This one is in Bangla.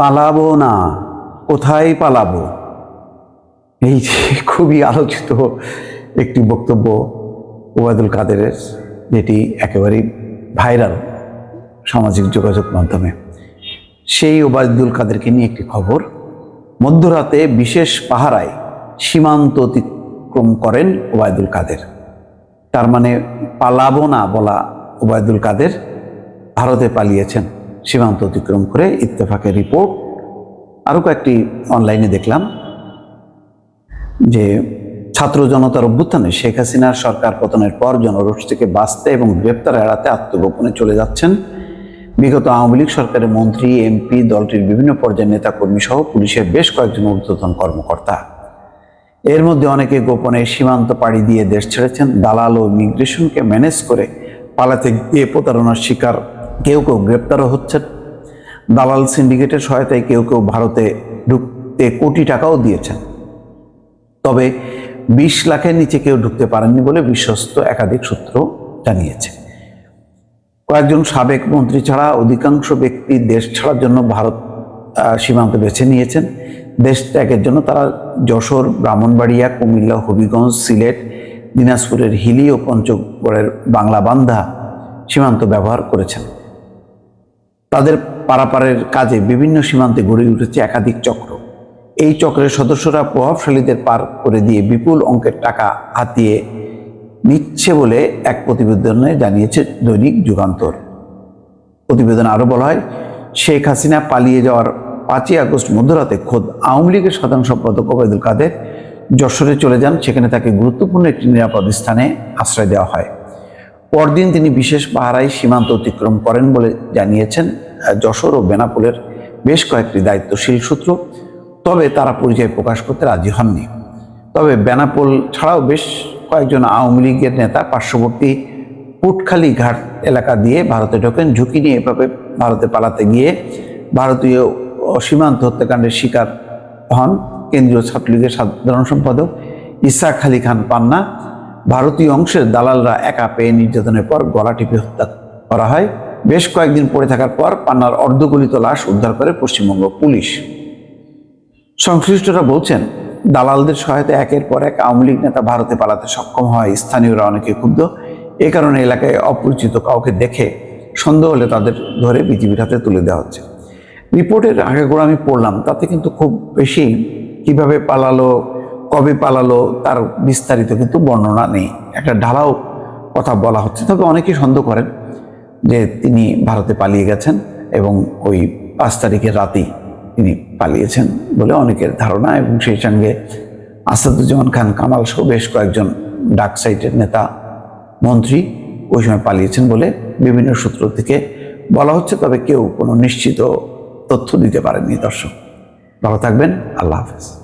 পালাবো না। কোথায় পালাবো? এই যে খুবই আলোচিত একটি বক্তব্য ওবায়দুল কাদেরের, যেটি একেবারেই ভাইরাল সামাজিক যোগাযোগ মাধ্যমে। সেই ওবায়দুল কাদেরকে নিয়ে একটি খবর। মধ্যরাতে বিশেষ পাহারায় সীমান্ত অতিক্রম করেন ওবায়দুল কাদের। তার মানে পালাবো না বলা ওবায়দুল কাদের ভারতে পালিয়েছেন। সীমান্ত অতিক্রম করে ইত্তেফাকের রিপোর্ট। আরও কয়েকটি অনলাইনে দেখলাম যে ছাত্র জনতার অভ্যুত্থানে শেখ হাসিনার সরকার পতনের পর জনরোষ থেকে বাঁচতে এবং গ্রেপ্তার এড়াতে আত্মগোপনে চলে যাচ্ছেন। বিগত আওয়ামী লীগ সরকারের মন্ত্রী, এমপি দলটির বিভিন্ন পর্যায়ের নেতাকর্মী সহ পুলিশের বেশ কয়েকজন ঊর্ধ্বতন কর্মকর্তা। এর মধ্যে অনেকে গোপনে সীমান্ত পাড়ি দিয়ে দেশ ছেড়েছেন। দালাল ও ইমিগ্রেশনকে ম্যানেজ করে পালাতে গিয়ে প্রতারণার শিকার কেউ কেউ গ্রেপ্তারও হচ্ছেন। দালাল সিন্ডিকেটের সহায়তায় কেউ কেউ ভারতে ঢুকতে কোটি টাকাও দিয়েছেন। তবে বিশ লাখের নিচে কেউ ঢুকতে পারেননি বলে বিশ্বস্ত একাধিক সূত্র জানিয়েছে। কয়েকজন সাবেক মন্ত্রী ছাড়া অধিকাংশ ব্যক্তি দেশ ছাড়ার জন্য ভারত সীমান্ত বেছে নিয়েছেন। দেশ ত্যাগের জন্য তারা যশোর, ব্রাহ্মণবাড়িয়া, কুমিল্লা, হবিগঞ্জ, সিলেট, দিনাজপুরের হিলি ও পঞ্চগড়ের বাংলা বান্ধা সীমান্ত ব্যবহার করেছেন। তাদের পারাপারের কাজে বিভিন্ন সীমান্তে গড়ে উঠেছে একাধিক চক্র। এই চক্রের সদস্যরা প্রভাবশালীদের পার করে দিয়ে বিপুল অঙ্কের টাকা হাতিয়ে নিচ্ছে বলে এক প্রতিবেদনে জানিয়েছে দৈনিক যুগান্তর। প্রতিবেদন আরও বলা হয়, শেখ হাসিনা পালিয়ে যাওয়ার পাঁচই আগস্ট মধ্যরাতে খোদ আওয়ামী লীগের সাধারণ সম্পাদক ওবায়দুল কাদের যশোরে চলে যান, সেখানে তাকে গুরুত্বপূর্ণ একটি নিরাপদ স্থানে আশ্রয় দেওয়া হয়। পরদিন তিনি বিশেষ পাহারায় সীমান্ত অতিক্রম করেন বলে জানিয়েছেন যশোর ও বেনাপোলের বেশ কয়েকটি দায়িত্বশীল সূত্র। তবে তারা পরিচয় প্রকাশ করতে রাজি হননি। তবে বেনাপোল ছাড়াও বেশ কয়েকজন আওয়ামী লীগের নেতা পার্শ্ববর্তী পুটখালি ঘাট এলাকা দিয়ে ভারতে ঢোকেন। ঝুঁকি নিয়ে এভাবে ভারতে পালাতে গিয়ে ভারতীয় সীমান্ত হত্যাকাণ্ডের শিকার হন কেন্দ্রীয় ছাত্রলীগের সাধারণ সম্পাদক ইসাক আলী খান পান্না। ভারতীয় অংশের দালালরা একা পেয়ে নির্যাতনের পর গলা টিপে হত্যা করা হয়। বেশ কয়েকদিন পড়ে থাকার পর পান্নার অর্ধগলিত লাশ উদ্ধার করে পশ্চিমবঙ্গ পুলিশ। সংশ্লিষ্টরা বলছেন, দালালদের সহায়তা একের পর এক আওয়ামী লীগ নেতা ভারতে পালাতে সক্ষম হয়। স্থানীয়রা অনেকে ক্ষুব্ধ। এ কারণে এলাকায় অপরিচিত কাউকে দেখে সন্দেহ হলে তাদের ধরে বিজিবির হাতে তুলে দেওয়া হচ্ছে। রিপোর্টের আগে করে আমি পড়লাম, তাতে কিন্তু খুব বেশি কীভাবে পালালো কবে পালালো তার বিস্তারিত কিন্তু বর্ণনা নেই। একটা ঢালাও কথা বলা হচ্ছে। তবে অনেকেই সন্দেহ করেন যে তিনি ভারতে পালিয়ে গেছেন এবং ওই পাঁচ তারিখের রাতেই তিনি পালিয়েছেন বলে অনেকের ধারণা এবং সেই সঙ্গে আসাদুজ্জামান খান কামাল সহ বেশ কয়েকজন ডাক সাইটের নেতা, মন্ত্রী ওই সময় পালিয়েছেন বলে বিভিন্ন সূত্র থেকে বলা হচ্ছে। তবে কেউ কোনো নিশ্চিত তথ্য দিতে পারেননি দর্শক। ভালো থাকবেন। আল্লাহ হাফেজ।